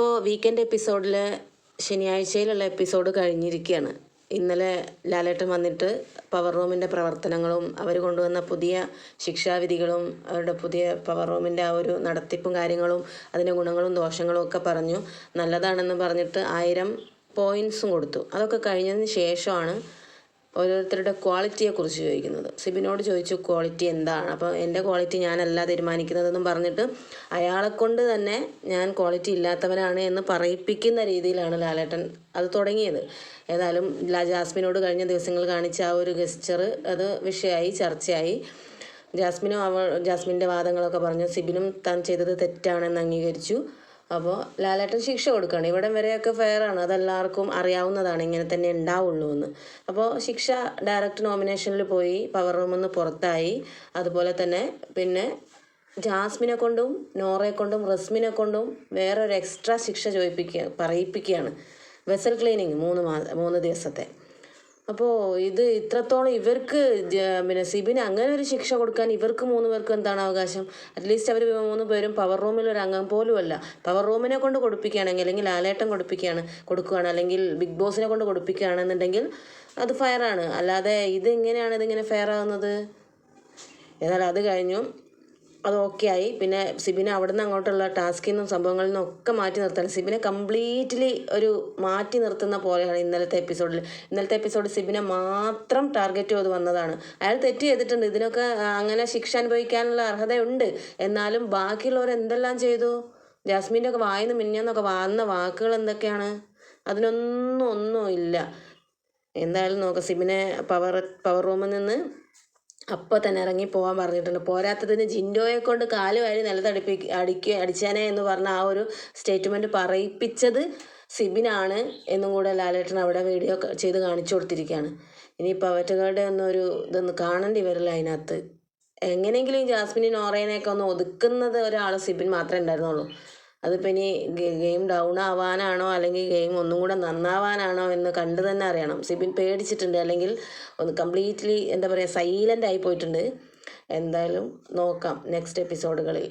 അപ്പോൾ വീക്കെൻഡ് എപ്പിസോഡിൽ ശനിയാഴ്ചയിലുള്ള എപ്പിസോഡ് കഴിഞ്ഞിരിക്കുകയാണ് ഇന്നലെ ലാലേട്ടൻ വന്നിട്ട് പവർ റൂമിന്റെ പ്രവർത്തനങ്ങളും അവർ കൊണ്ടുവന്ന പുതിയ ശിക്ഷാവിധികളും അവരുടെ പുതിയ പവർ റൂമിന്റെ ആ ഒരു നടത്തിപ്പും കാര്യങ്ങളും അതിന്റെ ഗുണങ്ങളും ദോഷങ്ങളും ഒക്കെ പറഞ്ഞു. നല്ലതാണെന്ന് പറഞ്ഞിട്ട് ആയിരം പോയിൻസും കൊടുത്തു. അതൊക്കെ കഴിഞ്ഞതിന് ശേഷമാണ് ഓരോരുത്തരുടെ ക്വാളിറ്റിയെ കുറിച്ച് ചോദിക്കുന്നത്. സിബിനോട് ചോദിച്ചു ക്വാളിറ്റി എന്താണ്? അപ്പോൾ എന്റെ ക്വാളിറ്റി ഞാനല്ല തീരുമാനിക്കുന്നതെന്നും പറഞ്ഞിട്ട് അയാളെ കൊണ്ട് തന്നെ ഞാൻ ക്വാളിറ്റി ഇല്ലാത്തവനാണ് എന്ന് പറയിപ്പിക്കുന്ന രീതിയിലാണ് ലാലേട്ടൻ അത് തുടങ്ങിയത്. ഏതായാലും ജാസ്മിനോട് കഴിഞ്ഞ ദിവസങ്ങൾ കാണിച്ച ആ ഒരു ഗസ്റ്റർ അത് വിഷയമായി ചർച്ചയായി. ജാസ്മിനും അവൾ ജാസ്മിന്റെ വാദങ്ങളൊക്കെ പറഞ്ഞു. സിബിനും താൻ ചെയ്തത് തെറ്റാണെന്ന് അംഗീകരിച്ചു. അപ്പോൾ ലാലേട്ടൻ ശിക്ഷ കൊടുക്കണം. ഇവിടം വരെയൊക്കെ ഫെയർ ആണ്. അതെല്ലാവർക്കും അറിയാവുന്നതാണ്. ഇങ്ങനെ തന്നെ ഉണ്ടാവുള്ളൂ എന്ന് അപ്പോൾ ശിക്ഷ ഡയറക്റ്റ് നോമിനേഷനിൽ പോയി പവർ റൂമിൽ നിന്ന് പുറത്തായി. അതുപോലെ തന്നെ പിന്നെ ജാസ്മിനെ കൊണ്ടും നോറയെ കൊണ്ടും റസ്മിനെ കൊണ്ടും വേറൊരു എക്സ്ട്രാ ശിക്ഷ ചോദിപ്പിക്കുക പറയിപ്പിക്കുകയാണ് വെസൽ ക്ലീനിങ് മൂന്ന് മാ മൂന്ന് ദിവസത്തെ. അപ്പോൾ ഇത് ഇത്രത്തോളം ഇവർക്ക് പിന്നെ സിബിന് അങ്ങനെ ഒരു ശിക്ഷ കൊടുക്കാൻ ഇവർക്ക് മൂന്ന് പേർക്ക് എന്താണ് അവകാശം? അറ്റ്ലീസ്റ്റ് അവർ മൂന്ന് പേരും പവർ റൂമിൽ ഒരു അംഗം പോലും അല്ല പവർ റൂമിനെ കൊണ്ട് കൊടുപ്പിക്കുകയാണെങ്കിൽ അല്ലെങ്കിൽ ലാലേട്ടം കൊടുപ്പിക്കുകയാണ് കൊടുക്കുകയാണ് അല്ലെങ്കിൽ ബിഗ് ബോസിനെ കൊണ്ട് കൊടുപ്പിക്കുകയാണെന്നുണ്ടെങ്കിൽ അത് ഫയറാണ് അല്ലാതെ ഇത് എങ്ങനെയാണ് ഇതിങ്ങനെ ഫെയർ ആവുന്നത്? എന്നാൽ അത് കഴിഞ്ഞു. അത് ഓക്കെ ആയി. പിന്നെ സിബിനെ അവിടെ നിന്ന് അങ്ങോട്ടുള്ള ടാസ്കിൽ നിന്നും സംഭവങ്ങളിൽ നിന്നും ഒക്കെ മാറ്റി നിർത്താൻ. സിബിനെ കംപ്ലീറ്റ്ലി ഒരു മാറ്റി നിർത്തുന്ന പോലെയാണ് ഇന്നലത്തെ എപ്പിസോഡിൽ ഇന്നലത്തെ എപ്പിസോഡിൽ സിബിനെ മാത്രം ടാർഗറ്റ് ചെയ്ത് വന്നതാണ്. അയാൾ തെറ്റ് ചെയ്തിട്ടുണ്ട്. ഇതിനൊക്കെ അങ്ങനെ ശിക്ഷ അനുഭവിക്കാനുള്ള അർഹതയുണ്ട്. എന്നാലും ബാക്കിയുള്ളവർ എന്തെല്ലാം ചെയ്തു? ജാസ്മിന്റെ ഒക്കെ വായിന്ന് മിന്നൊക്കെ വന്ന വാക്കുകൾ എന്തൊക്കെയാണ്? അതിനൊന്നും ഒന്നും ഇല്ല. എന്തായാലും നോക്കാം സിബിനെ പവർ പവർ റൂമിൽ നിന്ന് അപ്പോൾ തന്നെ ഇറങ്ങി പോകാൻ പറഞ്ഞിട്ടുണ്ട്. പോരാത്തതിന് ജിൻഡോയെ കൊണ്ട് കാൽ വാരി നിലത്തടിപ്പി അടിക്കുക അടിച്ചാനേ എന്ന് പറഞ്ഞ ആ ഒരു സ്റ്റേറ്റ്മെന്റ് പറയിപ്പിച്ചത് സിബിനാണ് എന്നും കൂടെ ലാലേട്ടൻ അവിടെ വീഡിയോ ചെയ്ത് കാണിച്ചു കൊടുത്തിരിക്കുകയാണ്. ഇനിയിപ്പോൾ അവറ്റകളുടെ ഒന്നും ഒരു ഇതൊന്ന് കാണേണ്ടി വരില്ല അതിനകത്ത്. എങ്ങനെയെങ്കിലും ജാസ്മിനും നോറേനെയൊക്കെ ഒന്ന് ഒതുക്കുന്നത് ഒരാൾ സിബിൻ മാത്രമേ ഉണ്ടായിരുന്നുള്ളൂ. അതിപ്പോൾ ഇനി ഗെയിം ഡൗൺ ആവാനാണോ അല്ലെങ്കിൽ ഗെയിം ഒന്നും കൂടെ നന്നാവാനാണോ എന്ന് കണ്ടു തന്നെ അറിയണം. സിബിൻ പേടിച്ചിട്ടുണ്ട്. അല്ലെങ്കിൽ ഒന്ന് കംപ്ലീറ്റ്ലി എന്താ പറയുക സൈലന്റ് ആയി പോയിട്ടുണ്ട്. എന്തായാലും നോക്കാം നെക്സ്റ്റ് എപ്പിസോഡുകളിൽ.